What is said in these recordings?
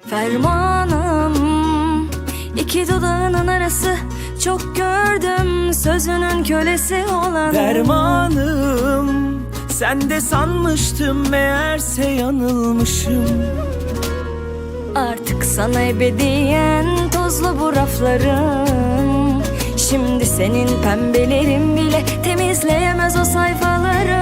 Fermanım iki dudağının arası. Çok gördüm sözünün kölesi olan Dermanım Sen de sanmıştım meğerse yanılmışım. Artık sana ebediyen tozlu bu raflarım Şimdi senin pembelerin bile temizleyemez o sayfaları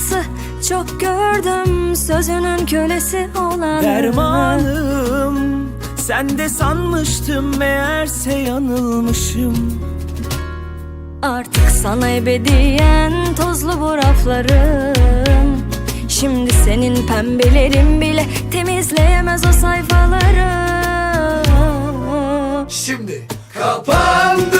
dudağının arası Çok gördüm. Sözünün kölesi olan Dermanım Sen de sanmıştım meğerse yanılmışım. Artık sana ebediyen tozlu bu raflarım Şimdi senin pembelerin bile temizleyemez o sayfaları. Şimdi kapandı